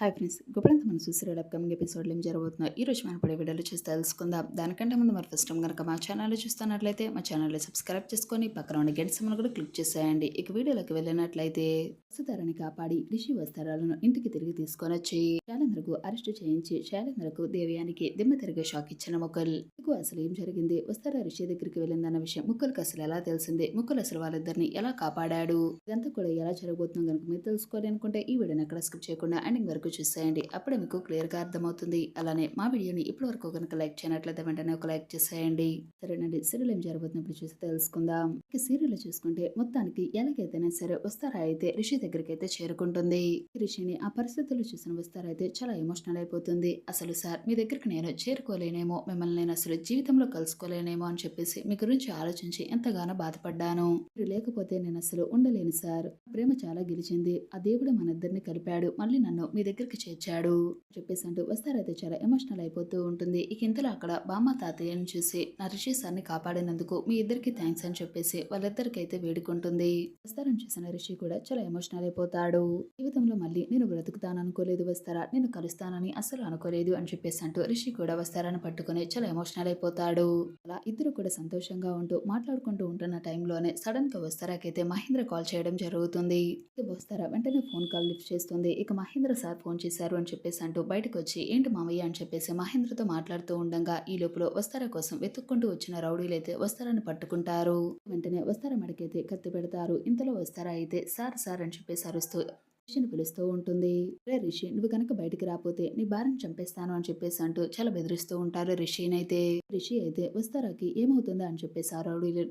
Hi friends ఇప్పుడంతా మనం చూసిన అప్కమింగ్ ఎపిసోడ్లు ఏం జరగబోతుందో ఈ రోజు మనం పడే వీడియోలు చూసి తెలుసుకుందాం. దానికంటే ముందు మరి ఫస్ట్ టైం కనుక మా ఛానల్ చూస్తున్నట్లయితే మా ఛానల్ని సబ్స్క్రైబ్ చేసుకొని పక్కన ఉన్న గంట సమ్మను కూడా క్లిక్ చేసేయండి. ఇక వీడియోలోకి వెళ్ళినట్లయితే వసుధారని కాపాడి రిషి వస్త్రాలను ఇంటికి తిరిగి తీసుకొని వచ్చి శైలేంద్రకు అరెస్టు చేయించి శైలేంద్రకు దేవ్యానికి దిమ్మ తిరిగే షాక్ ఇచ్చిన ముక్కల్ మీకు అసలు ఏం జరిగింది? వస్తారా రిషి దగ్గరికి వెళ్ళిందన్న విషయం ముక్కలకు అసలు ఎలా తెలిసింది? ముక్కలు అసలు వాళ్ళిద్దరిని ఎలా కాపాడాడు? ఇదంతా కూడా ఎలా జరగబోతుందో కనుక మీరు తెలుసుకోవాలి అనుకుంటే ఈ వీడియోని అక్కడ స్కిప్ చేయకుండా ఎండింగ్ వరకు చూసేయండి. అప్పుడే మీకు క్లియర్గా అర్థమవుతుంది. అలానే మా వీడియోని ఇప్పటి వరకు కనుక లైక్ చేయనట్లయితే వెంటనే ఒక లైక్ చేసేయండి. సరేనండి. సీరియల్ ఏం జరగబోతుంది ఇప్పుడు చూసి తెలుసుకుందాం. ఇక సీరియల్ చూసుకుంటే మొత్తానికి ఎలాగైతేనే సరే వస్తారా అయితే రిషి దగ్గరికి అయితే చేరుకుంటుంది. రిషిని ఆ పరిస్థితులు చూసిన వస్తారా అయితే చాలా ఎమోషనల్ అయిపోతుంది. అసలు సార్ మీ దగ్గరికి నేను చేరుకోలేనేమో మిమ్మల్ని నేను అసలు జీవితంలో కలుసుకోలేనేమో అని చెప్పేసి మీ గురించి ఆలోచించి ఎంతగానో బాధపడ్డాను. మీరు లేకపోతే నేను అసలు ఉండలేను సార్. ప్రేమ చాలా గెలిచింది. ఆ దేవుడు మన ఇద్దరిని కలిపాడు. మళ్ళీ నన్ను మీ దగ్గర దగ్గరికి చేర్చాడు. చెప్పేసి అంటూ వస్తారైతే చాలా ఎమోషనల్ అయిపోతూ ఉంటుంది. ఇక ఇంతలో అక్కడ బామ్మ తాతయ్యని చూసి నా రిషి సార్ని కాపాడినందుకు మీ ఇద్దరికి థ్యాంక్స్ అని చెప్పేసి వాళ్ళిద్దరికైతే వేడుకుంటుంది. వస్తారం చూసిన రిషి కూడా చాలా ఎమోషనల్ అయిపోతాడు. జీవితంలో మళ్ళీ నేను బ్రతుకుతాను అనుకోలేదు వస్తారా? నేను కలుస్తానని అస్సలు అనుకోలేదు అని చెప్పేసి అంటూ రిషి కూడా వస్తారని పట్టుకుని చాలా ఎమోషనల్ అయిపోతాడు. అలా ఇద్దరు కూడా సంతోషంగా ఉంటూ మాట్లాడుకుంటూ ఉంటున్న టైంలోనే సడన్గా వస్తారాకైతే మహేంద్ర కాల్ చేయడం జరుగుతుంది. వస్తారా? వెంటనే ఫోన్ కాల్ లిఫ్ట్ చేస్తుంది. ఇక మహేంద్ర సార్ ఫోన్ చేశారు అని చెప్పేసి అంటూ బయటకు వచ్చి ఏంటి మామయ్య అని చెప్పేసి మహేంద్రతో మాట్లాడుతూ ఉండగా ఈ లోపల వస్తార కోసం వెతుక్కుంటూ వచ్చిన రౌడీలైతే వస్తారని పట్టుకుంటారు. వెంటనే వస్తార మడికైతే కత్తి పెడతారు. ఇంతలో వస్తారా అయితే సార్ సార్ అని చెప్పేసి అరుస్తూ రిషిని పిలుస్తూ ఉంటుంది. రే రిషి నువ్వు కనుక బయటికి రాపోతే నీ భార్యను చంపేస్తాను అని చెప్పేసి అంటూ చాలా బెదిరిస్తూ ఉంటారు రిషినైతే రిషి అయితే వస్తారాకి? ఏమవుతుందా? అని చెప్పేసి ఆ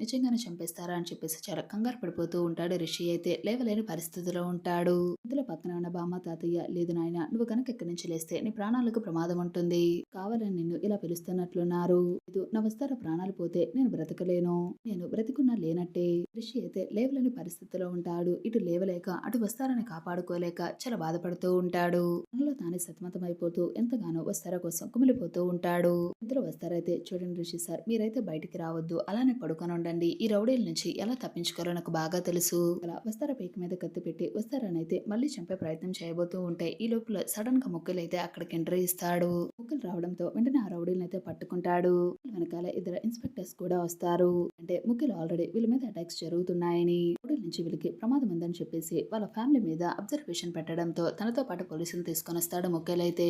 నిజంగానే చంపేస్తారా అని చెప్పేసి చాలా కంగారు పడిపోతూ ఉంటాడు రిషి అయితే. లేవలేని పరిస్థితిలో ఉంటాడు. ఇందులో పక్కన ఉన్న బామ్మ తాతయ్య లేదు నాయన నువ్వు కనుక ఇక్కడి నుంచి లేస్తే నీ ప్రాణాలకు ప్రమాదం ఉంటుంది. కావాలని నిన్ను ఇలా పిలుస్తున్నట్లున్నారు. ఇది నా వస్తార ప్రాణాలు పోతే నేను బ్రతకలేను. నేను బ్రతికున్నా లేనట్టే. రిషి అయితే లేవలేని పరిస్థితిలో ఉంటాడు. ఇటు లేవలేక అటు వస్తారని కాపాడుకోలేక చాలా బాధపడుతూ ఉంటాడు. తనలో తానే సతమతమైపోతూ ఎంతగానో వస్తార కోసం కుమిలిపోతూ ఉంటాడు. ఇద్దరు వస్తారైతే చూడండి ఋషి సార్ మీరైతే బయటికి రావద్దు అలానే పడుకొని ఉండండి. ఈ రౌడీల నుంచి ఎలా తప్పించుకోవాలో నాకు బాగా తెలుసు. అలా వస్తార పీక మీద కత్తి పెట్టి వస్తారనైతే మళ్ళీ చంపే ప్రయత్నం చేయబోతూ ఉంటే ఈ లోపల సడన్గా ముక్కలు అయితే అక్కడికి ఎంట్రీ ఇస్తాడు. ముక్కలు రావడంతో వెంటనే ఆ రౌడీలను అయితే పట్టుకుంటాడు. వెనకాల ఇద్దరు ఇన్స్పెక్టర్స్ కూడా వస్తారు. అంటే ముక్కలు ఆల్రెడీ వీళ్ళ మీద అటాక్స్ జరుగుతున్నాయని రౌడీల నుంచి వీళ్ళకి ప్రమాదం ఉందని చెప్పేసి వాళ్ళ ఫ్యామిలీ మీద అబ్జర్వేషన్ పెట్టడంతో తనతో పాటు పోలీసులు తీసుకొని వస్తాడు ముక్కలైతే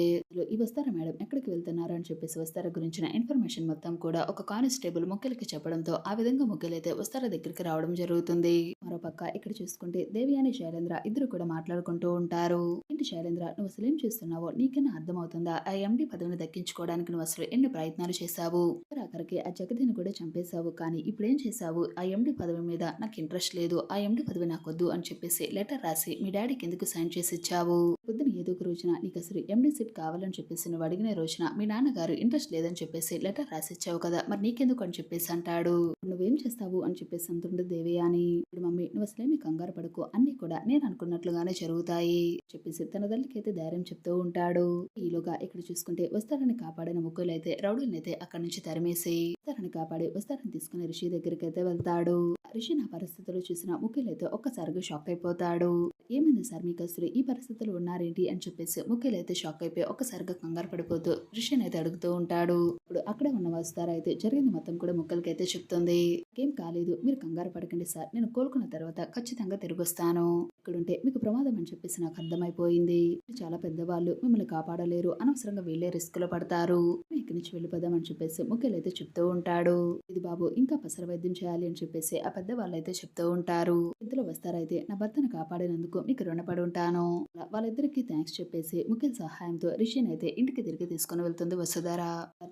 ఈ వస్తారా మేడం? ఎక్కడికి వెళ్తున్నారు? అని చెప్పేసి వస్తారా గురించిన ఇన్ఫర్మేషన్ మొత్తం కూడా ఒక కానిస్టేబుల్ ముక్కలకి చెప్పడంతో ఆ విధంగా ముక్కలైతే వస్తారా దగ్గరికి రావడం జరుగుతుంది. మరోపక్క ఇక్కడ చూసుకుంటే దేవి అని శైలేంద్ర ఇద్దరు కూడా మాట్లాడుకుంటూ ఉంటారు. ఏంటి శైలేంద్ర నువ్వు అసలు ఏం చేస్తున్నావో? నీకైనా అర్థమవుతుందా? ఆ ఎండి పదవిని దక్కించుకోవడానికి నువ్వు అసలు ఎన్ని ప్రయత్నాలు చేశావు? ఆఖరికి ఆ జగతిని కూడా చంపేశావు కానీ ఇప్పుడు ఏం చేశావు? ఆ ఎండి పదవి మీద నాకు ఇంట్రెస్ట్ లేదు. ఆ ఎండి పదవి నాకొద్దు అని చెప్పేసి లెటర్ రాసి మీ డాడీకి ఎందుకు సైన్ చేసి ఇచ్చావు? పొద్దున ఏదో ఒక రోజున నీకు అసలు ఎండి సీట్ కావాలని చెప్పేసి నువ్వు అడిగిన రోజున మీ నాన్నగారు ఇంట్రెస్ట్ లేదని చెప్పేసి లెటర్ రాసి ఇచ్చావు కదా మరి నీకెందుకు అని చెప్పేసి అంటాడు. నువ్వేం చేస్తావు అని చెప్పేసి అంటుండే దేవి అని. ఇప్పుడు మమ్మీ నువ్వు అసలేమి కంగారు పడుకో. అన్ని కూడా నేను అనుకున్నట్లుగానే జరుగుతాయి చెప్పేసి తన తల్లికైతే ధైర్యం చెప్తూ ఉంటాడు. ఈలోగా ఇక్కడ చూసుకుంటే వస్తారని కాపాడిన ముగ్గులు అయితే రౌడీలైతే అక్కడి నుంచి తరిమేసి వస్తారని కాపాడి వస్తారని తీసుకుని రిషి దగ్గరికి అయితే వెళ్తాడు. రిషి నా పరిస్థితులు చూసిన ముఖ్యులైతే ఒక్కసారిగా షాక్ అయిపోతాడు. ఏమైంది సార్ మీకు అసలు? ఈ పరిస్థితులు ఉన్నారేంటి? అని చెప్పేసి ముఖ్యులైతే షాక్ అయిపోయి ఒక్కసారిగా కంగారు పడిపోతూ రిషిని అయితే అడుగుతూ ఉంటాడు. ఇప్పుడు అక్కడే ఉన్న వస్తారైతే జరిగింది మొత్తం కూడా ముక్కలకైతే చెప్తుంది. ఏం కాలేదు. మీరు కంగారు పడకండి సార్. నేను కోలుకున్న తర్వాత ఖచ్చితంగా తిరిగి వస్తాను ఇక్కడుంటే మీకు ప్రమాదం అని చెప్పేసి నాకు అర్థమైపోయింది. చాలా పెద్దవాళ్ళు మిమ్మల్ని కాపాడలేరు అనవసరంగా వీళ్ళే రిస్క్లో పడతారు ఇక్కడి నుంచి వెళ్ళిపోదామని చెప్పేసి ముఖ్యులైతే చెప్తూ ఉంటాడు. ఇది బాబు ఇంకా పసర వైద్యం చేయాలి అని చెప్పేసి ఆ పెద్దవాళ్ళు అయితే చెప్తూ ఉంటారు. ఇద్దరు వస్తారైతే నా భర్తను కాపాడినందుకు మీకు రుణపడి ఉంటాను. వాళ్ళిద్దరికి థ్యాంక్స్ చెప్పేసి ముఖ్య సహాయంతో రిషిని అయితే ఇంటికి తిరిగి తీసుకుని వెళ్తుంది వసుధార.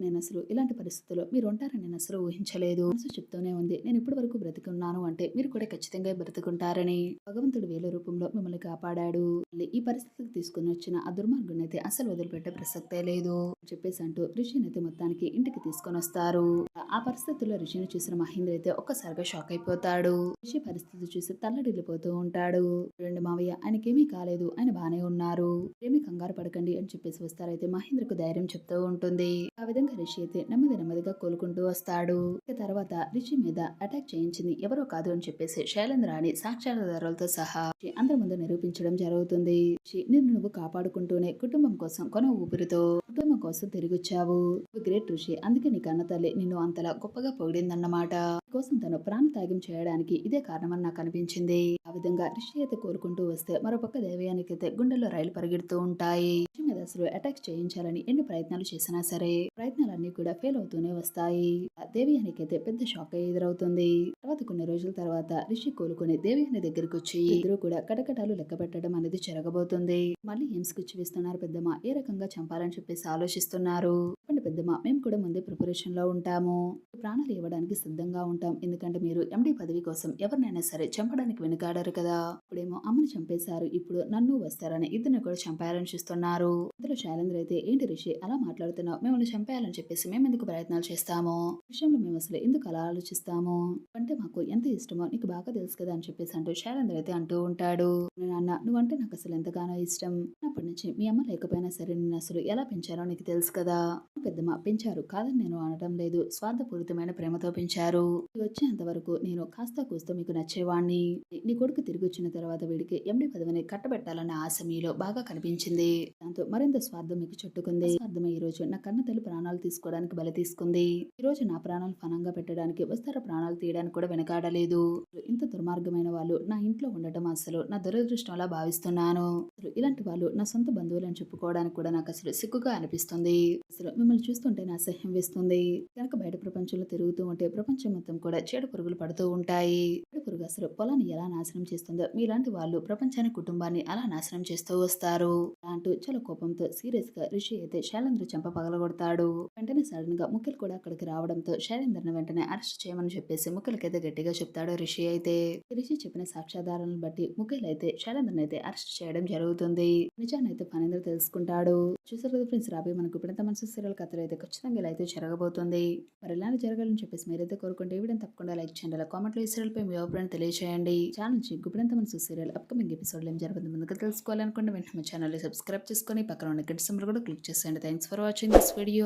నేను అసలు ఇలాంటి పరిస్థితుల్లో మీరు ఉంటారని నేను అసలు ఊహించలేదు. చెప్తూనే ఉంది నేను ఇప్పటి వరకు బ్రతికున్నాను అంటే మీరు కూడా ఖచ్చితంగా బ్రతుకుంటారని భగవంతుడు వేల రూపంలో మిమ్మల్ని కాపాడాడు. ఈ పరిస్థితికి తీసుకుని వచ్చిన ఆ దుర్మార్గుని అయితే అసలు వదిలిపెట్టే ప్రసక్తే లేదు చెప్పేసి అంటూ రిషిని అయితే మొత్తానికి ఇంటికి తీసుకొని వస్తారు. ఆ పరిస్థితుల్లో రిషిని చూసిన మహేంద్ర అయితే ఒక్కసారిగా షాక్ అయిపోతాడు. రిషి పరిస్థితి చూసి తల్లడిల్లిపోతూ ఉంటాడు. రెండు మావయ్య ఆయనకేమీ కాలేదు. ఆయన బానే ఉన్నారు. ఏమీ కంగారు పడకండి అని చెప్పేసి వస్తారైతే మహేంద్రకు ధైర్యం చెప్తూ ఉంటుంది. ఆ విధంగా రిషి అయితే నెమ్మది నెమ్మదిగా కోలుకుంటూ వస్తాడు. ఇక తర్వాత రిషి మీద అటాక్ చేయించింది ఎవరో కాదు అని చెప్పేసి శైలేంద్ర నరేంద్రాని సాక్షాధారాలతో సహా అందరి ముందు నిరూపించడం జరుగుతుంది. నిన్ను నువ్వు కాపాడుకుంటూనే కుటుంబం కోసం కొన ఊపిరితో కుటుంబం కోసం తిరిగొచ్చావు. గ్రేట్ ఋషి అందుకే నీ కన్న తల్లి నిన్ను అంతలా గొప్పగా పొగిడిందన్నమాట. కోసం తను ప్రాణ త్యాగం చేయడానికి ఇదే కారణమని నాకు అనిపించింది. విధంగా రిషి అయితే కోరుకుంటూ వస్తే మరోపక్క దేవయానికి అయితే గుండెల్లో రైలు పరిగెడుతూ ఉంటాయి. రిషి అటాక్ చేయించాలని ఎన్ని ప్రయత్నాలు చేసినా సరే ప్రయత్నాలన్నీ కూడా ఫెయిల్ అవుతూనే వస్తాయి. దేవయానికి అయితే పెద్ద షాక్ ఎదురవుతుంది. తర్వాత కొన్ని రోజుల తర్వాత రిషి కోలుకొని దేవయాని దగ్గరికి వచ్చి ఇద్దరు కూడా కటకటాలు లెక్క పెట్టడం అనేది జరగబోతుంది. మళ్ళీ ఏం స్కెచ్ వేస్తున్నారు పెద్దమ్మ. ఏ రకంగా చంపాలని చెప్పేసి ఆలోచిస్తున్నారు? చెప్పండి పెద్దమ్మ. మేము కూడా ముందే ప్రిపరేషన్లో ఉంటాము. ప్రాణాలు ఇవ్వడానికి సిద్ధంగా ఉంటాం. ఎందుకంటే మీరు ఎండి పదవి కోసం ఎవరినైనా సరే చంపడానికి వెనుకాడారు. కదా? ఇప్పుడేమో అమ్మని చంపేశారు. ఇప్పుడు నన్ను వస్తారని ఇద్దరిని కూడా చంపాలని చూస్తున్నారు. ఇందులో శైలేంద్ర అయితే ఏంటి రిషి అలా మాట్లాడుతున్నావు? మిమ్మల్ని చంపేయాలని చెప్పేసి మేము ఎందుకు ప్రయత్నాలు చేస్తాము? విషయంలో మేము అసలు ఎందుకు అలా ఆలోచిస్తాము? అంటే మాకు ఎంత ఇష్టమో నీకు బాగా తెలుసు కదా అని చెప్పేసి అంటూ శైలేంద్ర అయితే అంటూ ఉంటాడు. నాన్న నువ్వంటే నాకు అసలు ఎంతగానో ఇష్టం. అప్పటి నుంచి మీ అమ్మ లేకపోయినా సరే నేను అసలు ఎలా పెంచారో నీకు తెలుసు కదా? పెద్దమ్మ పెంచారు కాదని నేను అనడం లేదు. స్వార్థపూరితమైన ప్రేమతో పెంచారు. వచ్చేంత వరకు నేను కాస్త కూస్త మీకు నచ్చేవాణ్ణి. నీ కొడుకు తిరిగి వచ్చిన తర్వాత వీడికి ఎండి పదవిని కట్టబెట్టాలన్న ఆశ మీలో బాగా కనిపించింది. దాంతో మరింత స్వార్థం మీకు చుట్టుకుంది. స్వార్థమే ఈ రోజు నా కన్న తల్లి ప్రాణాలు తీసుకోవడానికి బలి తీసుకుంది. ఈ రోజు నా ప్రాణాలు ఫనంగా పెట్టడానికి వస్తార ప్రాణాలు తీయడానికి కూడా వెనకాడలేదు. ఇంత దుర్మార్గమైన వాళ్ళు నా ఇంట్లో ఉండటం అసలు నా దురదృష్టంలా భావిస్తున్నాను. అసలు ఇలాంటి వాళ్ళు నా సొంత బంధువులను చెప్పుకోవడానికి కూడా నాకు అసలు సిగ్గుగా అనిపిస్తుంది. అసలు మిమ్మల్ని చూస్తుంటే నా అసహ్యం వేస్తుంది. కనుక బయట ప్రపంచంలో తిరుగుతూ ఉంటే ప్రపంచం మొత్తం కూడా చెడు పురుగులు పడుతూ ఉంటాయి. చెడు పురుగు అసలు పొలాన్ని ఎలా నాశనం చేస్తుందో మీలాంటి వాళ్ళు ప్రపంచాన్ని కుటుంబాన్ని అలా నాశనం చేస్తూ వస్తారు. అంటూ చాలా కోపంతో సీరియస్గా రిషి అయితే శైలేంద్ర చెంప పగలగొడతాడు. వెంటనే సడన్గా ముఖ్యలు కూడా అక్కడికి రావడంతో శైలేంద్రను వెంటనే అరెస్ట్ చేయమని చెప్పేసి ముఖ్యలకైతే గట్టిగా చెప్తాడు రిషి అయితే. రిషి చెప్పిన సాక్ష్యాధారాలను బట్టి ముఖ్యలు అయితే శైలేంద్రన్ అయితే అరెస్ట్ చేయడం జరుగుతుంది. నిజాన్ని అయితే ఫణేంద్ర తెలుసుకుంటాడు. చూసారు కదా ఫ్రెండ్స్ రాబోయే మనకు ఇప్పుడు మనసు సీరియల్ కథలు అయితే ఖచ్చితంగా ఇలా అయితే జరగబోతుంది. మరి ఇలానే జరగాలని చెప్పేసి మీరైతే కోరుకుంటే ఈ వీడియో తప్పకుండా లైక్ చేయండి అలా కామెంట్లో ఈ సీరియల్ పై మీ అభిప్రాయం తెలియజేయండి ఛానల్ నుంచి గుప్పినంత మనసు సీరియల్ అప్కమింగ్ ఎపిసోడ్లో ఏం జరుగుతుంది ముందుగా తెలుసుకోవాలనుకుంటే వెంటనే మా ఛానల్ సబ్స్క్రైబ్ చేసుకొని పక్కన ఉన్న గంట సింబల్ కూడా క్లిక్ చేసేయండి. Thanks for watching this video